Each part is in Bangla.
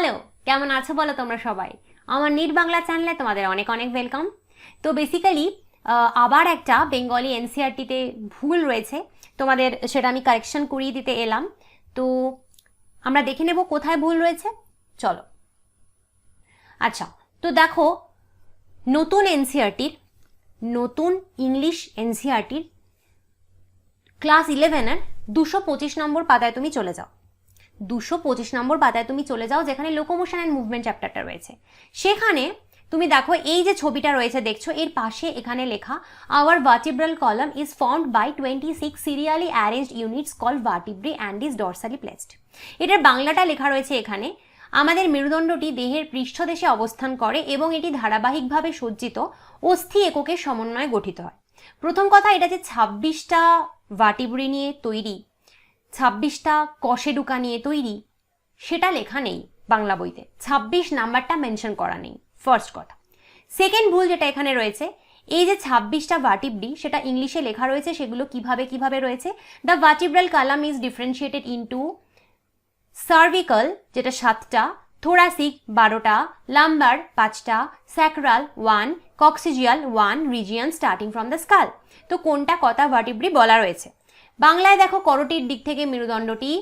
হ্যালো, কেমন আছো বলো তোমরা সবাই? আমার নিট বাংলা চ্যানেলে তোমাদের অনেক অনেক ওয়েলকাম তো বেসিক্যালি আবার একটা বেঙ্গলি এনসিআরটিতে ভুল রয়েছে। তোমাদের সেটা আমি কারেকশন করিয়ে দিতে এলাম। তো আমরা দেখে নেব কোথায় ভুল রয়েছে। চলো। আচ্ছা তো দেখো, নতুন এনসিআরটির নতুন ইংলিশ এনসিআরটির ক্লাস ইলেভেনের দুশো পঁচিশ নম্বর পাতায় তুমি চলে যাও। দুশো পঁচিশ নম্বর পাতায় তুমি চলে যাও, যেখানে লোকোমোশন অ্যান্ড মুভমেন্ট চ্যাপ্টারটা রয়েছে। সেখানে তুমি দেখো, এই যে ছবিটা রয়েছে, দেখছ, এর পাশে এখানে লেখা our vertebral column is formed by twenty six serially arranged units call vertebrae and is dorsally placed এটার বাংলাটা লেখা রয়েছে এখানে, আমাদের মেরুদণ্ডটি দেহের পৃষ্ঠদেশে অবস্থান করে এবং এটি ধারাবাহিকভাবে সজ্জিত, অস্থি এককের সমন্বয়ে গঠিত হয়। প্রথম কথা, এটা যে ছাব্বিশটা ভার্টিব্রি নিয়ে তৈরি ছাব্বিশটা কষেডুকা নিয়ে তৈরি। সেটা লেখা নেই বাংলা বইতে। ছাব্বিশ নাম্বারটা মেনশন করা নেই, ফার্স্ট কথা। সেকেন্ড ভুল যেটা এখানে রয়েছে, এই যে ছাব্বিশটা ভার্টিব্রি, সেটা ইংলিশে লেখা রয়েছে, সেগুলো কীভাবে কীভাবে রয়েছে? The vertebral column is differentiated into cervical যেটা সাতটা থোরাসিক বারোটা লাম্বার পাঁচটা sacral one coccygeal one region starting from the skull তো কোনটা কথা ভার্টিব্রি বলা রয়েছে? বাংলায় দেখো করটির দিক থেকে মেরুদণ্ডটি,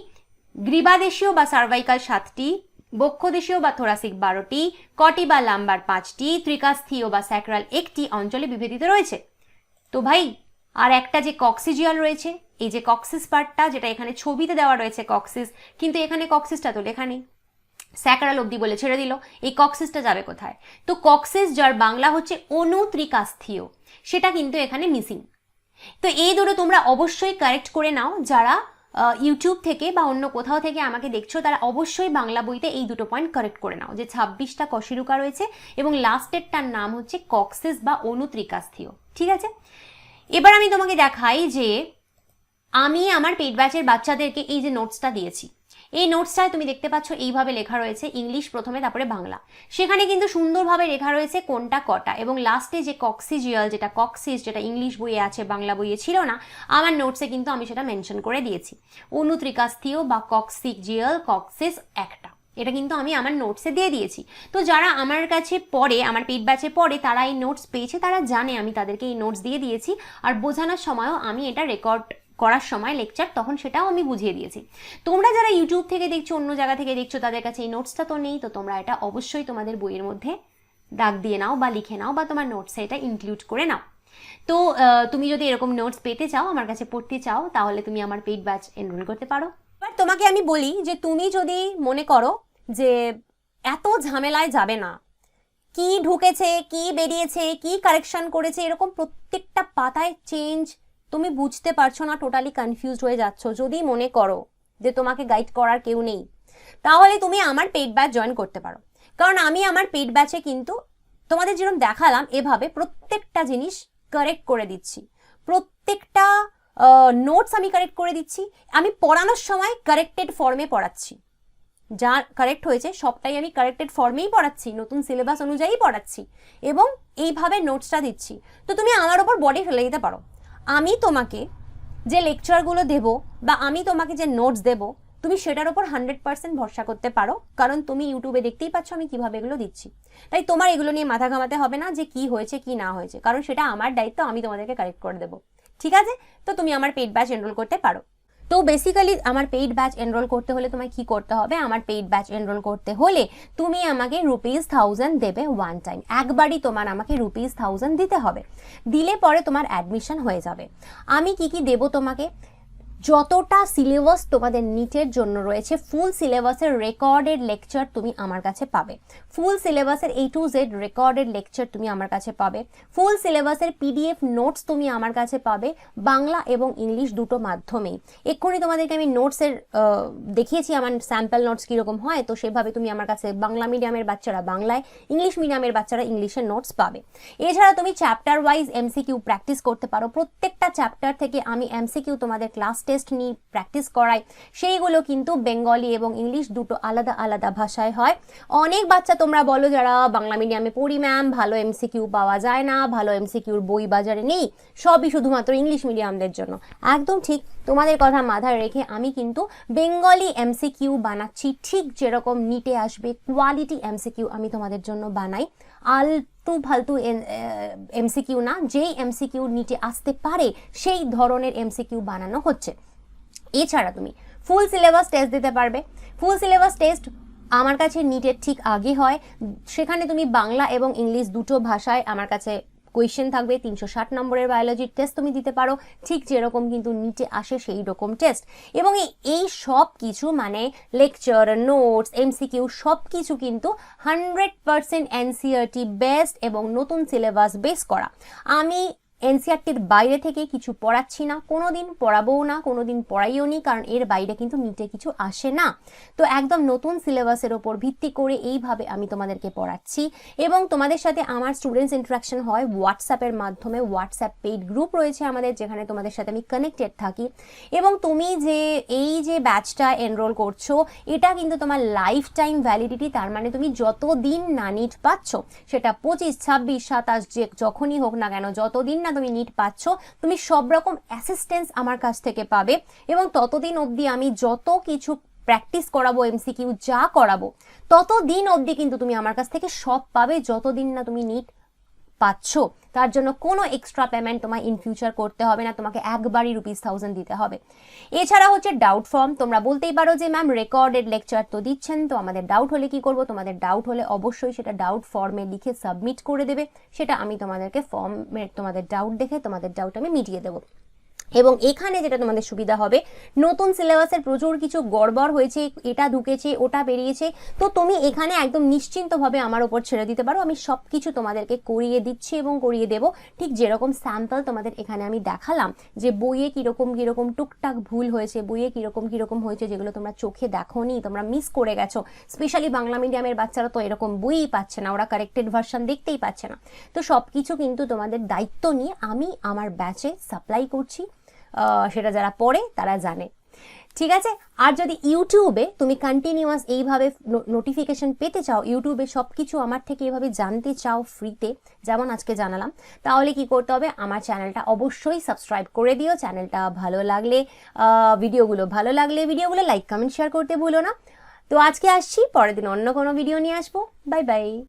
গ্রীবাদেশীয় বা সার্ভাইকাল সাতটি, বক্ষদেশীয় বা থোরাসিক বারোটি, কটি বা লাম্বার পাঁচটি, ত্রিকাস্থীয় বা স্যাক্রাল একটি অঞ্চলে বিভেদিত রয়েছে। তো ভাই, আর একটা যে কক্সিজিয়াল রয়েছে, এই যে কক্সিস পার্টটা, যেটা এখানে ছবিতে দেওয়া রয়েছে কক্সিস কিন্তু এখানে কক্সিসটা তো লেখা নেই। স্যাকারাল অব্দি বলে ছেড়ে দিল, এই কক্সিসটা যাবে কোথায়? তো কক্সিস যার বাংলা হচ্ছে অনুত্রিকাস্থীয়, সেটা কিন্তু এখানে মিসিং তো এই দুটো তোমরা অবশ্যই কারেক্ট করে নাও। যারা ইউটিউব থেকে বা অন্য কোথাও থেকে আমাকে দেখছ, তারা অবশ্যই বাংলা বইতে এই দুটো পয়েন্ট কারেক্ট করে নাও। যে ছাব্বিশটা কশিরুকা রয়েছে এবং লাস্টেরটার নাম হচ্ছে কক্সেস বা অনুত্রিকাস্থীয় ঠিক আছে? এবার আমি তোমাকে দেখাই যে, আমি আমার পেট ব্যাচের বাচ্চাদেরকে এই যে নোটসটা দিয়েছি। এই নোটসটায় তুমি দেখতে পাচ্ছ এইভাবে লেখা রয়েছে ইংলিশ প্রথমে তারপরে বাংলা। সেখানে কিন্তু সুন্দরভাবে লেখা রয়েছে কোনটা, কটা এবং লাস্টে যে কক্সিজিয়াল যেটা কক্সিস যেটা ইংলিশ বইয়ে আছে, বাংলা বইয়ে ছিল না, আমার নোটসে কিন্তু আমি সেটা মেনশন করে দিয়েছি। অনুত্রিকাস্থীয় বা কক্সিক জিয়াল কক্সিস একটা। এটা কিন্তু আমি আমার নোটসে দিয়ে দিয়েছি। তো যারা আমার কাছে পড়ে, আমার পেট ব্যাচে পড়ে, তারা এই নোটস পেয়েছে, তারা জানে আমি তাদেরকে এই নোটস দিয়ে দিয়েছি। আর বোঝানোর সময়ও আমি এটা রেকর্ড করার সময় লেকচার তখন সেটাও আমি বুঝিয়ে দিয়েছি। তোমরা যারা ইউটিউব থেকে দেখছ, অন্য জায়গা থেকে দেখছ, তাদের কাছে এই নোটসটা তো নেই, তো তোমরা এটা অবশ্যই তোমাদের বইয়ের মধ্যে দাগ দিয়ে নাও বা লিখে নাও বা তোমার নোটসে এটা ইনক্লুড করে নাও। তো তুমি যদি এরকম নোটস পেতে চাও, আমার কাছে পড়তে চাও, তাহলে তুমি আমার পেইড ব্যাচ এনরোল করতে পারো। এবার তোমাকে আমি বলি যে, তুমি যদি মনে করো যে, এত ঝামেলায় যাবে না, কি ঢুকেছে, কি বেরিয়েছে, কি কারেকশন করেছে, এরকম প্রত্যেকটা পাতায় চেঞ্জ তুমি বুঝতে পারছ না টোটালি কনফিউজ হয়ে যাচ্ছ। যদি মনে করো যে তোমাকে গাইড করার কেউ নেই, তাহলে তুমি আমার পেড ব্যাচ জয়েন করতে পারো। কারণ আমি আমার পেড ব্যাচে কিন্তু তোমাদের যেরকম দেখালাম, এভাবে প্রত্যেকটা জিনিস কারেক্ট করে দিচ্ছি। প্রত্যেকটা নোটস আমি কারেক্ট করে দিচ্ছি। আমি পড়ানোর সময় কারেক্টেড ফর্মে পড়াচ্ছি। যা কারেক্ট হয়েছে, সবটাই আমি কারেক্টেড ফর্মেই পড়াচ্ছি, নতুন সিলেবাস অনুযায়ী পড়াচ্ছি এবং এইভাবে নোটসটা দিচ্ছি। তো তুমি আমার ওপর বডি ফেলে দিতে পারো। আমি তোমাকে যে লেকচারগুলো দেব বা আমি তোমাকে যে নোটস দেব, তুমি সেটার ওপর হান্ড্রেড পার্সেন্ট ভরসা করতে পারো, কারণ তুমি ইউটিউবে দেখতেই পাচ্ছ আমি কীভাবে এগুলো দিচ্ছি। তাই তোমার এগুলো নিয়ে মাথা ঘামাতে হবে না যে কি হয়েছে, কি না হয়েছে, কারণ সেটা আমার দায়িত্ব, আমি তোমাদেরকে কারেক্ট করে দেবো। ঠিক আছে? তো তুমি আমার পেড ব্যাচ এনরোল করতে পারো। তো বেসিক্যালি আমার পেইড ব্যাচ এনরোল করতে হলে তোমায় কি করতে হবে? আমার পেইড ব্যাচ এনরোল করতে হলে তুমি আমাকে রুপিস থাউজেন্ড দেবে ওয়ান টাইম একবারই তোমার আমাকে রুপিস থাউজেন্ড দিতে হবে। দিলে পরে তোমার অ্যাডমিশন হয়ে যাবে। আমি কি কি দেব তোমাকে? যতটা সিলেবাস তোমাদের নিটের জন্য রয়েছে ফুল সিলেবাসের রেকর্ডেড লেকচার তুমি আমার কাছে পাবে। ফুল সিলেবাসের A to Z recorded lecture তুমি আমার কাছে পাবে। ফুল সিলেবাসের পিডিএফ নোটস তুমি আমার কাছে পাবে, বাংলা এবং ইংলিশ দুটো মাধ্যমেই। এক্ষুনি তোমাদেরকে আমি নোটসের দেখিয়েছি আমার স্যাম্পল নোটস কীরকম হয়, তো সেভাবে তুমি আমার কাছে বাংলা মিডিয়ামের বাচ্চারা বাংলায়, ইংলিশ মিডিয়ামের বাচ্চারা ইংলিশের নোটস পাবে। এছাড়া তুমি চ্যাপ্টার ওয়াইজ এমসিকিউ প্র্যাকটিস করতে পারো। প্রত্যেকটা চ্যাপ্টার থেকে আমি এমসিকিউ তোমাদের ক্লাস টেস্ট নিয়ে প্র্যাকটিস করাই সেইগুলো কিন্তু বেঙ্গলি এবং ইংলিশ দুটো আলাদা আলাদা ভাষায় হয়। অনেক বাচ্চা তোমরা বলো যারা বাংলা মিডিয়ামে পড়ি ম্যাম ভালো এমসিকিউ পাওয়া যায় না, ভালো এমসিকিউর বই বাজারে নেই, সবই শুধুমাত্র ইংলিশ মিডিয়ামদের জন্য। একদম ঠিক তোমাদের কথা মাথায় রেখে আমি কিন্তু বেঙ্গলি এমসিকিউ বানাচ্ছি। ঠিক যেরকম নিটে আসবে কোয়ালিটি এমসিকিউ আমি তোমাদের জন্য বানাই। আলতু ফালতু এমসিকিউ না, যেই এমসিকিউ নিটে আসতে পারে, সেই ধরনের এমসিকিউ বানানো হচ্ছে। এছাড়া তুমি ফুল সিলেবাস টেস্ট দিতে পারবে। ফুল সিলেবাস টেস্ট আমার কাছে নিটের ঠিক আগে হয়। সেখানে তুমি বাংলা এবং ইংলিশ দুটো ভাষায় আমার কাছে কোয়েশ্চেন থাকবে, তিনশো ষাট নম্বরের বায়োলজির টেস্ট তুমি দিতে পারো। ঠিক যেরকম কিন্তু নিচে আসে সেই রকম টেস্ট এবং এই সব কিছু মানে লেকচার নোটস এমসিকিউ সব কিছু কিন্তু হান্ড্রেড পারসেন্ট এনসিআরটি বেস্ট এবং নতুন সিলেবাস বেস করা। আমি এনসিআরটির বাইরে থেকে কিছু পড়াচ্ছি না কোনো দিন পড়াবোও না কোনো দিন পড়াইও নি, কারণ এর বাইরে কিন্তু নিটে কিছু আসে না। তো একদম নতুন সিলেবাসের ওপর ভিত্তি করে এইভাবে আমি তোমাদেরকে পড়াচ্ছি এবং তোমাদের সাথে আমার স্টুডেন্টস ইন্টারাকশন হয় হোয়াটসঅ্যাপের মাধ্যমে। হোয়াটসঅ্যাপ পেইড গ্রুপ রয়েছে আমাদের, যেখানে তোমাদের সাথে আমি কানেক্টেড থাকি। এবং তুমি যে এই যে ব্যাচটা এনরোল করছ, এটা কিন্তু তোমার লাইফ টাইম ভ্যালিডিটি তার মানে তুমি যতদিন না নিট পাচ্ছ, সেটা পঁচিশ, ছাব্বিশ, সাতাশ, যে যখনই হোক না কেন, যতদিন না তুমি নিট পাচ্ছ, তুমি সব রকম অ্যাসিস্ট্যান্স আমার কাছ থেকে পাবে এবং ততদিন অবধি আমি যত কিছু প্র্যাকটিস করাবো এমসিকিউ যা করাবো, ততদিন অবধি কিন্তু তুমি আমার কাছ থেকে সব পাবে যতদিন না তুমি নিট পাচ্ছ। তার জন্য কোনো এক্সট্রা পেমেন্ট তোমায় ইন ফিউচার করতে হবে না, তোমাকে একবারই রুপিস থাউজেন্ড দিতে হবে। এছাড়া হচ্ছে ডাউট ফর্ম তোমরা বলতেই পারো যে ম্যাম রেকর্ডেড লেকচার তো দিচ্ছেন, তো আমাদের ডাউট হলে কি করব? তোমাদের ডাউট হলে অবশ্যই সেটা ডাউট ফর্মে লিখে সাবমিট করে দেবে। সেটা আমি তোমাদেরকে ফর্মের তোমাদের ডাউট দেখে তোমাদের ডাউট আমি মিটিয়ে দেবো। এবং এখানে যেটা তোমাদের সুবিধা হবে, নতুন সিলেবাসের প্রচুর কিছু গড়বড় হয়েছে, এটা ঢুকেছে, ওটা বেরিয়েছে, তো তুমি এখানে একদম নিশ্চিন্তভাবে আমার ওপর ছেড়ে দিতে পারো। আমি সব কিছু তোমাদেরকে করিয়ে দিচ্ছি এবং করিয়ে দেব। ঠিক যেরকম স্যাম্পল তোমাদের এখানে আমি দেখালাম যে বইয়ে কীরকম কীরকম টুকটাক ভুল হয়েছে, বইয়ে কীরকম কীরকম হয়েছে যেগুলো তোমরা চোখে দেখোনি, তোমরা মিস করে গেছো। স্পেশালি বাংলা মিডিয়ামের বাচ্চারা তো এরকম বইই পাচ্ছে না, ওরা কারেক্টেড ভার্সন দেখতেই পাচ্ছে না। তো সব কিছু কিন্তু তোমাদের দায়িত্ব নিয়ে আমি আমার ব্যাচে সাপ্লাই করছি। সেটা যারা পড়ে, তারা জানে। ঠিক আছে? আর যদি ইউটিউবে তুমি কন্টিনিউয়াস এইভাবে নোটিফিকেশন পেতে চাও, ইউটিউবে সব কিছু আমার থেকে এভাবে জানতে চাও ফ্রিতে যেমন আজকে জানালাম, তাহলে কি করতে হবে? আমার চ্যানেলটা অবশ্যই সাবস্ক্রাইব করে দিও। চ্যানেলটা ভালো লাগলে ভিডিওগুলো ভালো লাগলে ভিডিওগুলো লাইক কমেন্ট শেয়ার করতে ভুলো না। তো আজকে আসছি, পরের দিন অন্য কোনো ভিডিও নিয়ে আসব। Bye bye